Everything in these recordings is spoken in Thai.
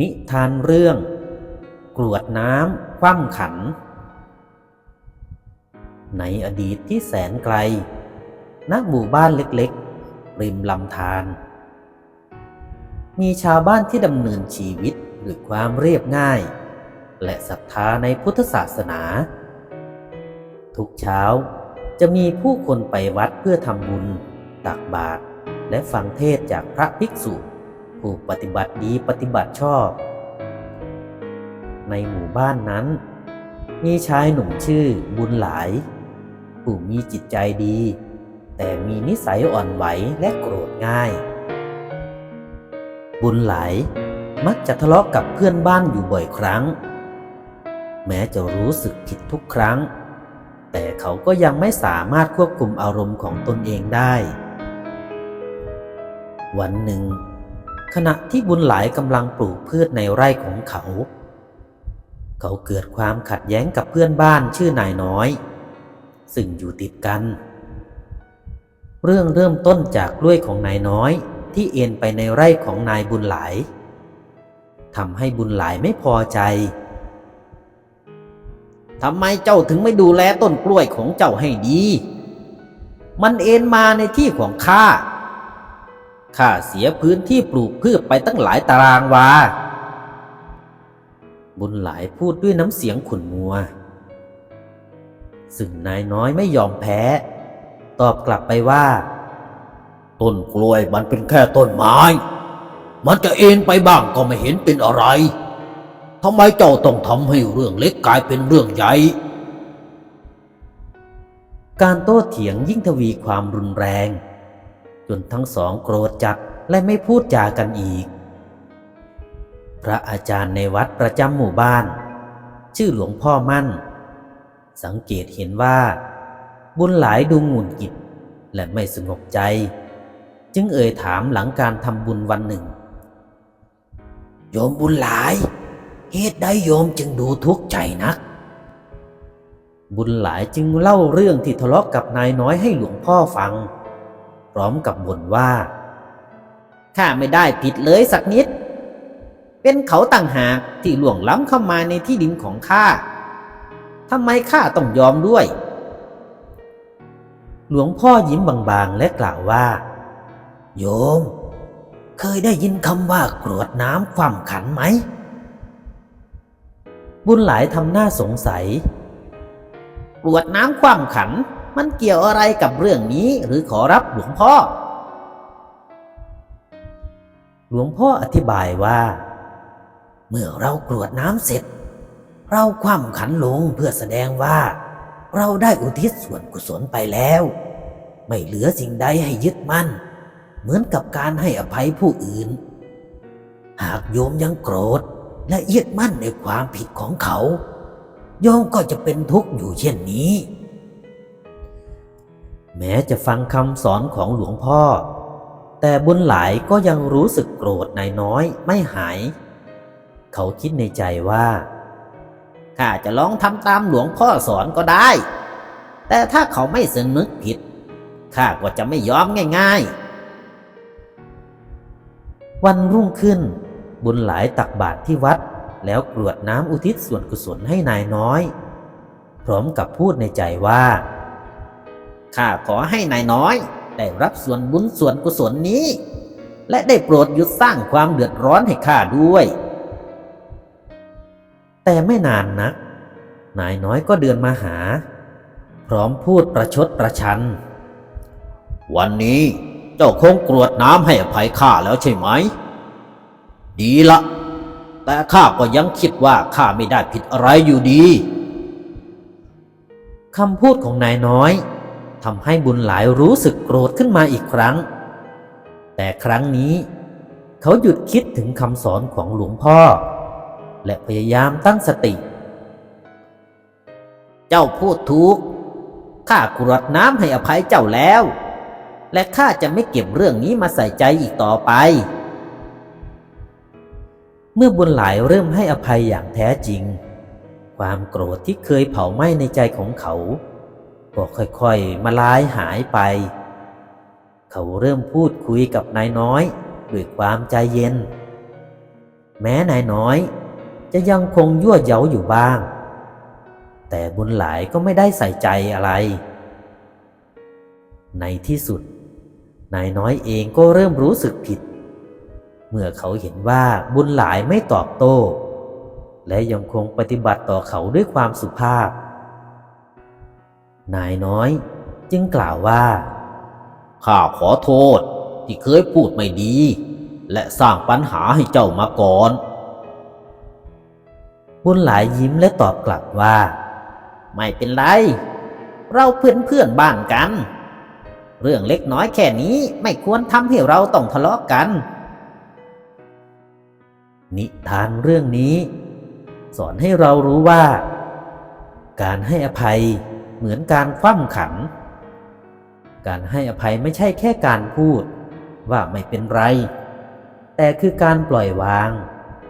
นิทานเรื่อง กรวดน้ำคว่ำขัน ในอดีตที่แสนไกลณหมู่บ้านเล็กๆ ริมลำธาร มีชาวบ้านที่ดำเนินชีวิตด้วยความเรียบง่าย และศรัทธาในพุทธศาสนา ทุกเช้าจะมีผู้คนไปวัดเพื่อทำบุญ ตักบาตรและฟังเทศจากพระภิกษุ ผู้ปฏิบัติดีปฏิบัติชอบ ในหมู่บ้านนั้น มีชายหนุ่มชื่อบุญหลาย ผู้มีจิตใจดี แต่มีนิสัยอ่อนไหวและโกรธง่าย บุญหลายมักจะทะเลาะกับเพื่อนบ้านอยู่บ่อยครั้ง แม้จะรู้สึกผิดทุกครั้ง แต่เขาก็ยังไม่สามารถควบคุมอารมณ์ของตนเองได้ วันหนึ่ง ขณะที่บุญหลายกำลังปลูกพืชในไร่ของเขา เขาเกิดความขัดแย้งกับเพื่อนบ้านชื่อนายน้อย ซึ่งอยู่ติดกัน เรื่องเริ่มต้นจากกล้วยของนายน้อยที่เอ็นไปในไร่ของนายบุญหลายทำให้บุญหลายไม่พอใจทำไมเจ้าถึงไม่ดูแลต้นกล้วยของเจ้าให้ดี มันเอ็นมาในที่ของข้า ข้าเสียพื้นที่ปลูกพืชไปตั้งหลายตารางวา บุญหลายพูดด้วยน้ำเสียงขุ่นมัว ซึ่งนายน้อยไม่ยอมแพ้ ตอบกลับไปว่า ต้นกล้วยมันเป็นแค่ต้นไม้ มันจะเอ็นไปบ้างก็ไม่เห็นเป็นอะไรทำไมเจ้าต้องทำให้เรื่องเล็กกลายเป็นเรื่องใหญ่ การโต้เถียงยิ่งทวีความรุนแรง จนทั้งสองโกรธจัดและไม่พูดจากันอีก พระอาจารย์ในวัดประจำหมู่บ้าน ชื่อหลวงพ่อมั่น สังเกตเห็นว่า บุญหลายดูหงุดหงิดและไม่สงบใจ จึงเอ่ยถามหลังการทำบุญวันหนึ่ง โยมบุญหลาย เหตุใดโยมจึงดูทุกข์ใจนัก บุญหลายจึงเล่าเรื่องที่ทะเลาะกับนายน้อยให้หลวงพ่อฟัง พร้อมกับบ่นว่าข้าไม่ได้ผิดเลยสักนิด เป็นเขาต่างหากที่ล่วงล้ำเข้ามาในที่ดินของข้าทำไมข้าต้องยอมด้วย หลวงพ่อยิ้มบางๆและกล่าวว่า โยม เคยได้ยินคำว่ากรวดน้ำความขันไหม บุญหลายทำหน้าสงสัย กรวดน้ำความขัน มันเกี่ยวอะไรกับเรื่องนี้หรือขอรับหลวงพ่อ หลวงพ่ออธิบายว่า เมื่อเรากรวดน้ำเสร็จ เราคว่ำขันลงเพื่อแสดงว่า เราได้อุทิศส่วนกุศลไปแล้ว ไม่เหลือสิ่งใดให้ยึดมั่น เหมือนกับการให้อภัยผู้อื่น หากโยมยังโกรธและยึดมั่นในความผิดของเขา โยมก็จะเป็นทุกข์อยู่เช่นนี้ แม้จะฟังคำสอนของหลวงพ่อ แต่บุญหลายก็ยังรู้สึกโกรธนายน้อยไม่หาย เขาคิดในใจว่าข้าจะลองทำตามหลวงพ่อสอนก็ได้ แต่ถ้าเขาไม่สนึกผิดข้าก็จะไม่ยอมง่าย ๆ วันรุ่งขึ้น บุญหลายตักบาตรที่วัด แล้วกรวดน้ำอุทิศส่วนกุศลให้นายน้อย พร้อมกับพูดในใจว่า ข้าขอให้นายน้อย ได้รับส่วนบุญส่วนกุศลนี้ และได้โปรดหยุดสร้างความเดือดร้อนให้ข้าด้วย แต่ไม่นานนัก นายน้อยก็เดินมาหา พร้อมพูดประชดประชัน วันนี้เจ้าคงกรวดน้ำให้อภัยข้าแล้วใช่ไหม ดีละ แต่ข้าก็ยังคิดว่าข้าไม่ได้ผิดอะไรอยู่ดีคำพูดของนายน้อย ทำให้บุญหลายรู้สึกโกรธขึ้นมาอีกครั้ง แต่ครั้งนี้เขาหยุดคิดถึงคำสอนของหลวงพ่อ และพยายามตั้งสติ เจ้าพูดถูกข้ากรวดน้ำให้อภัยเจ้าแล้ว และข้าจะไม่เก็บเรื่องนี้มาใส่ใจอีกต่อไป เมื่อบุญหลายเริ่มให้อภัยอย่างแท้จริง ความโกรธที่เคยเผาไหม้ในใจของเขา ก็ค่อยๆ มาลายหายไป เขาเริ่มพูดคุยกับนายน้อยด้วยความใจเย็น แม้นายน้อยจะยังคงยั่วเย้าอยู่บ้าง แต่บุญหลายก็ไม่ได้ใส่ใจอะไร ในที่สุด นายน้อยเองก็เริ่มรู้สึกผิด เมื่อเขาเห็นว่าบุญหลายไม่ตอบโต้ และยังคงปฏิบัติต่อเขาด้วยความสุภาพ นายน้อย จึงกล่าวว่า ข้าขอโทษที่เคยพูดไม่ดี และสร้างปัญหาให้เจ้ามาก่อน บุญหลายยิ้มและตอบกลับว่า ไม่เป็นไร เราเพื่อนเพื่อนบ้านกัน เรื่องเล็กน้อยแค่นี้ไม่ควรทำให้เราต้องทะเลาะกัน นิทานเรื่องนี้ สอนให้เรารู้ว่า การให้อภัย เหมือนการคว่ำขัน การให้อภัยไม่ใช่แค่การพูดว่าไม่เป็นไร แต่คือการปล่อยวาง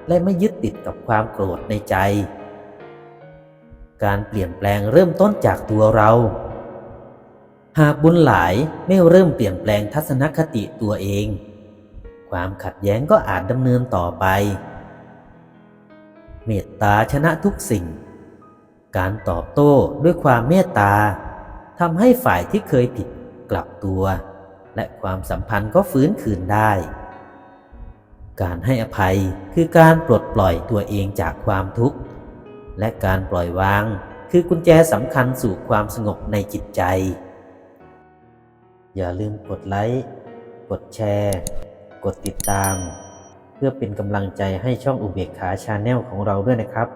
และไม่ยึดติดกับความโกรธในใจ การเปลี่ยนแปลงเริ่มต้นจากตัวเรา หากบุญหลายไม่เริ่มเปลี่ยนแปลงทัศนคติตัวเอง ความขัดแย้งก็อาจดำเนินต่อไป เมตตาชนะทุกสิ่ง การตอบโต้ด้วยความเมตตาทำให้ฝ่ายที่เคยผิดกลับตัว และความสัมพันธ์ก็ฟื้นคืนได้ การให้อภัยคือการปลดปล่อยตัวเองจากความทุกข์ และการปล่อยวางคือกุญแจสำคัญสู่ความสงบในจิตใจ อย่าลืมกดไลค์ กดแชร์ กดติดตาม เพื่อเป็นกำลังใจให้ช่องอุเบกขาชาแนลของเราด้วยนะครับ